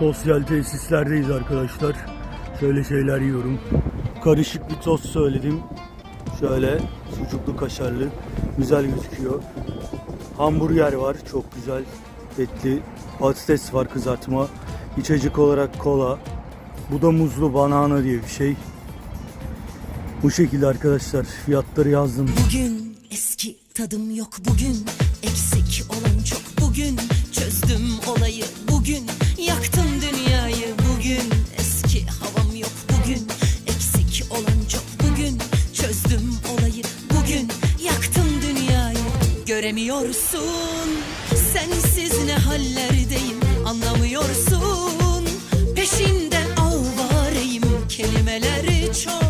Sosyal tesislerdeyiz arkadaşlar. Şöyle şeyler yiyorum. Karışık bir tost söyledim. Şöyle sucuklu kaşarlı. Güzel gözüküyor. Hamburger var çok güzel. Etli. Patates var kızartma. İçecek olarak kola. Bu da muzlu banana diye bir şey. Bu şekilde arkadaşlar fiyatları yazdım. Bugün eski tadım yok bugün Eksik olan Göremiyorsun. Sensiz ne hallerdeyim anlamıyorsun. Peşinde avareyim kelimeleri çok.